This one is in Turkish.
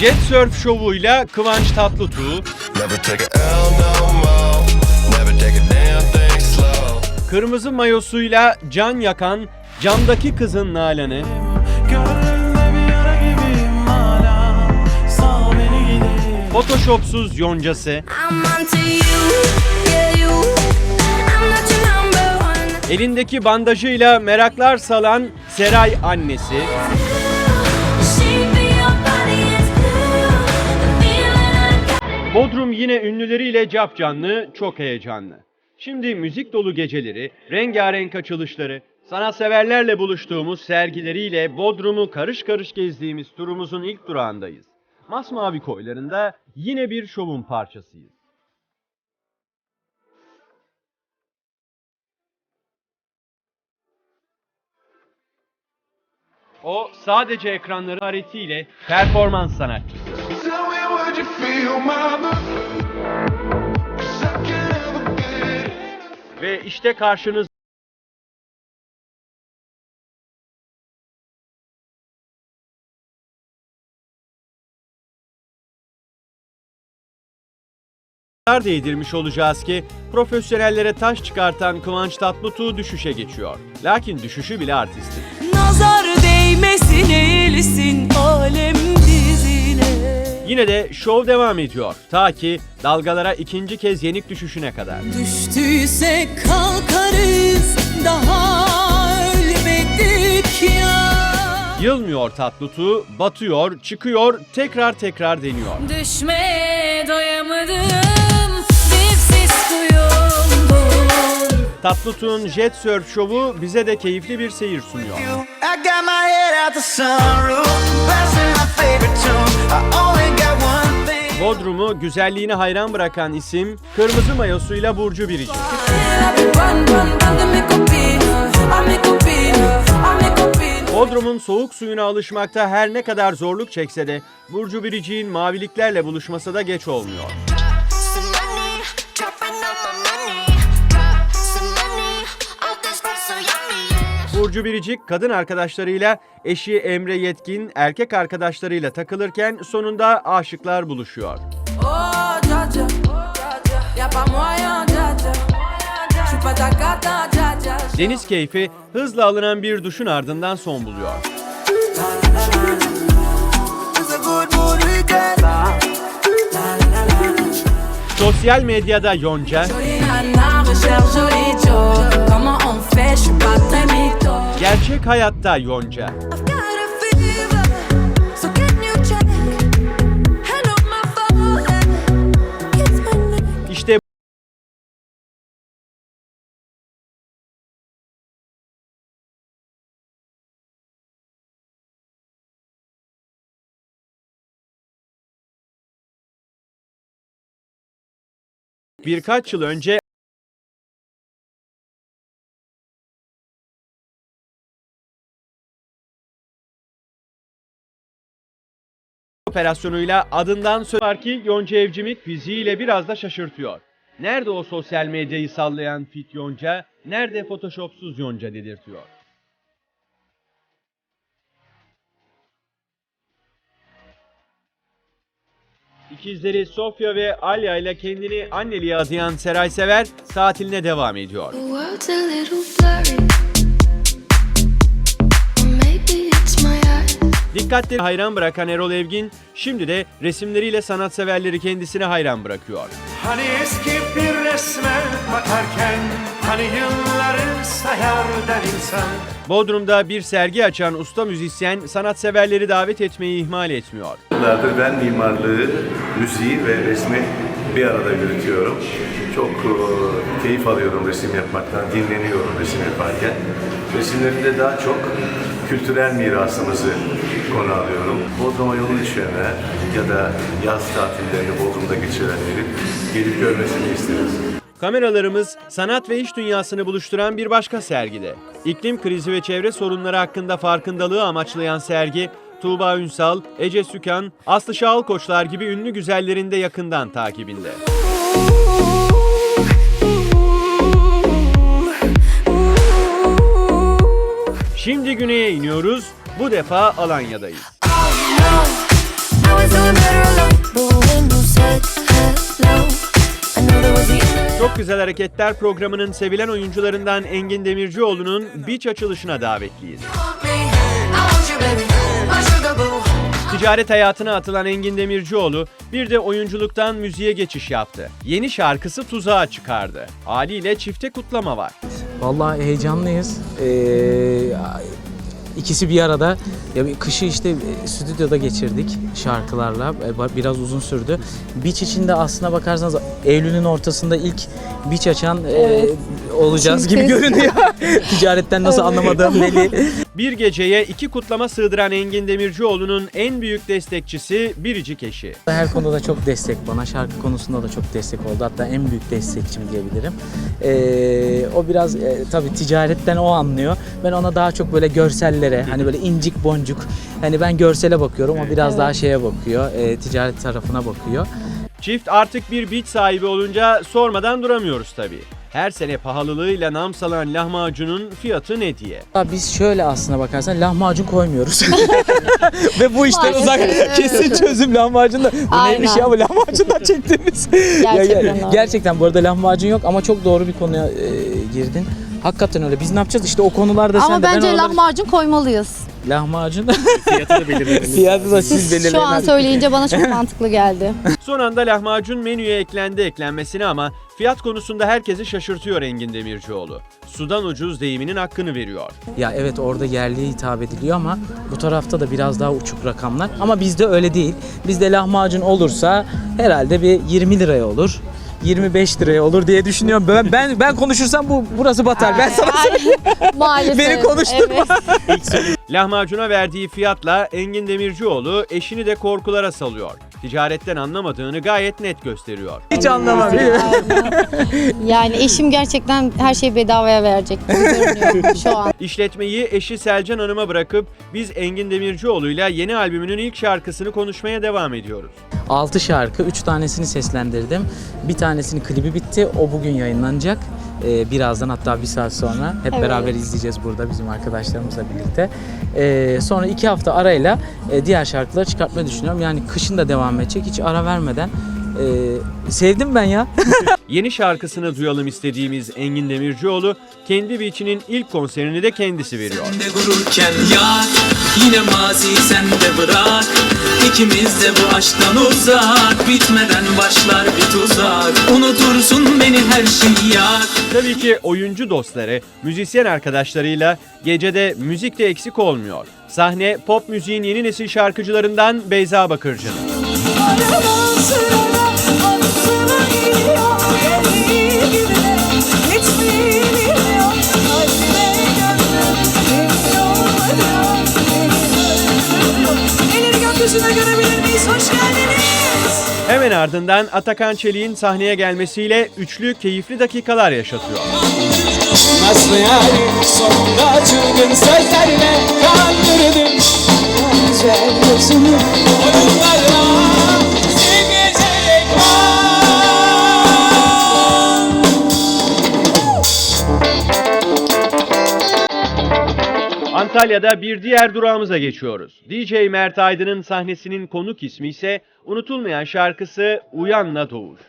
Jet Surf şovuyla Kıvanç Tatlıtuğ, kırmızı mayosuyla can yakan camdaki kızın Nalan'ı, Gönlümde bir yara gibiyim hala. Sal beni gideyim Photoshopsuz yoncası, yeah elindeki bandajıyla meraklar salan Seray annesi, Bodrum yine ünlüleriyle capcanlı, çok heyecanlı. Şimdi müzik dolu geceleri, rengarenk açılışları, sanatseverlerle buluştuğumuz sergileriyle Bodrum'u karış karış gezdiğimiz turumuzun ilk durağındayız. Masmavi koylarında yine bir şovun parçasıyız. O sadece ekranları haretiyle performans sanatçısı. Ve işte karşınız değdirmiş olacağız ki profesyonellere taş çıkartan Kıvanç Tatlıtuğ düşüşe geçiyor. Lakin düşüşü bile artistik. Nazar değmesin eğilsin alem Yine de şov devam ediyor. Ta ki dalgalara ikinci kez yenik düşüşüne kadar. Düştüyse kalkarız daha ölmedik ya Yılmıyor Tatlıtuğ, batıyor, çıkıyor, tekrar tekrar deniyor. Düşmeye doyamadım. Dipsiz kuyumdum. Tatlıtuğ'un Jet Surf şovu bize de keyifli bir seyir sunuyor. I got my head out the sunroof my favorite tune I only Bodrum'u güzelliğine hayran bırakan isim kırmızı mayosuyla Burcu copine Bodrum'un soğuk suyuna alışmakta her ne kadar zorluk çekse de Burcu Biricik'in maviliklerle buluşması da geç olmuyor. Burcu Biricik kadın arkadaşlarıyla eşi Emre Yetkin erkek arkadaşlarıyla takılırken sonunda aşıklar buluşuyor. Oh Deniz keyfi hızla alınan bir duşun ardından son buluyor. Sosyal medyada Yonca, gerçek hayatta Yonca. İşte birkaç yıl önce operasyonuyla adından söz var ki Yonca Evcimik fiziğiyle biraz da şaşırtıyor. Nerede o sosyal medyayı sallayan fit Yonca, nerede photoshopsuz Yonca dedirtiyor. İkizleri Sofya ve Alya ile kendini anneliğe adayan Seray Sever tatiline devam ediyor. Dikkatleri hayran bırakan Erol Evgin şimdi de resimleriyle sanatseverleri kendisine hayran bırakıyor. Hani eski bir resme bakarken Hani yılları sayar der insan Bodrum'da bir sergi açan usta müzisyen sanatseverleri davet etmeyi ihmal etmiyor. Yıllardır ben mimarlığı, müziği ve resmi bir arada yürütüyorum. Çok e, keyif alıyorum resim yapmaktan, dinleniyorum resim yaparken. Resimlerimde daha çok kültürel mirasımızı konu alıyorum. Bodrum'a yolu düşenler ya da yaz tatillerini Bodrum'da geçirenlerin gelip görmesini isteriz. Kameralarımız sanat ve iş dünyasını buluşturan bir başka sergide. İklim krizi ve çevre sorunları hakkında farkındalığı amaçlayan sergi, Tuğba Ünsal, Ece Sükan, Aslı Şahalkoçlar gibi ünlü güzellerin de yakından takibinde. Şimdi güneye iniyoruz. Bu defa Alanya'dayız. Çok Güzel Hareketler programının sevilen oyuncularından Engin Demircioğlu'nun beach açılışına davetliyiz. Ticaret hayatına atılan Engin Demircioğlu bir de oyunculuktan müziğe geçiş yaptı. Yeni şarkısı tuzağa çıkardı. Haliyle çifte kutlama var. Vallahi heyecanlıyız. Ee, ikisi bir arada. Ya bir kışı işte e, stüdyoda geçirdik şarkılarla. E, Biraz uzun sürdü. Beach içinde aslına bakarsanız Eylül'ün ortasında ilk beach açan e, olacağız gibi görünüyor. Ticaretten nasıl anlamadığım belli. Bir geceye iki kutlama sığdıran Engin Demircioğlu'nun en büyük destekçisi biricik eşi. Her konuda çok destek bana. Şarkı konusunda da çok destek oldu. Hatta en büyük destekçim diyebilirim. Ee, o biraz e, tabii ticaretten o anlıyor. Ben ona daha çok böyle görsellere, hani böyle incik boncuk. Hani ben görsele bakıyorum, o biraz daha şeye bakıyor. e, ticaret tarafına bakıyor. Çift artık bir beach sahibi olunca sormadan duramıyoruz tabii. Her sene pahalılığıyla nam salan lahmacunun fiyatı ne diye. Ya Biz şöyle aslına bakarsan lahmacun koymuyoruz. Ve bu işten Maalesef, uzak evet. kesin çözüm lahmacunda. Bu neymiş Aynen. ya bu lahmacundan çektiğimiz. Ya- ya- Gerçekten öyle. gerçekten bu arada lahmacun yok ama çok doğru bir konuya e, girdin. Hakikaten öyle. Biz ne yapacağız? İşte o konularda sen Ama de ben bence oraları- lahmacun koymalıyız. Lahmacun. Fiyatı da belirleyelim. Fiyatı da siz belirleyin. Şu an söyleyince bana çok mantıklı geldi. Son anda lahmacun menüye eklendi eklenmesine ama fiyat konusunda herkesi şaşırtıyor Engin Demircioğlu. Sudan ucuz deyiminin hakkını veriyor. Ya evet orada yerliye hitap ediliyor ama bu tarafta da biraz daha uçuk rakamlar. Ama bizde öyle değil. Bizde lahmacun olursa herhalde bir 20 liraya olur. 25 liraya olur diye düşünüyorum. Ben ben, ben konuşursam bu burası batar. Ben sana söyleyeyim. Maalesef. Beni konuşturma. Evet. Lahmacuna verdiği fiyatla Engin Demircioğlu eşini de korkulara salıyor. Ticaretten anlamadığını gayet net gösteriyor. Hiç anlamam. Yani eşim gerçekten her şeyi bedavaya verecek gibi görünüyor şu an. İşletmeyi eşi Selcan Hanım'a bırakıp biz Engin Demircioğlu'yla yeni albümünün ilk şarkısını konuşmaya devam ediyoruz. 6 şarkı, 3 tanesini seslendirdim. Bir tanesinin klibi bitti. O bugün yayınlanacak. Ee, birazdan hatta bir saat sonra hep Evet. beraber izleyeceğiz burada bizim arkadaşlarımızla birlikte. Ee, sonra iki hafta arayla e, diğer şarkıları çıkartmayı düşünüyorum. Yani kışın da devam edecek hiç ara vermeden. Ee, sevdim ben ya. Yeni şarkısını duyalım istediğimiz Engin Demircioğlu kendi biçinin ilk konserini de kendisi veriyor. Sende gururken yar Yine mazi sende bırak İkimiz de bu aşktan uzak Bitmeden başlar bir tuzak Unutursun beni her şey yak Tabii ki oyuncu dostları, müzisyen arkadaşlarıyla gecede müzik de eksik olmuyor. Sahne pop müziğin yeni nesil şarkıcılarından Beyza Bakırcı'nın. Hemen ardından Atakan Çelik'in sahneye gelmesiyle üçlü keyifli dakikalar yaşatıyor. Nasıl yani? Sonunda çılgın sözlerle kandırdım. Güzel gözümü oyunlarla Antalya'da bir diğer durağımıza geçiyoruz. DJ Mert Aydın'ın sahnesinin konuk ismi ise unutulmayan şarkısı Uyanla Doğuş.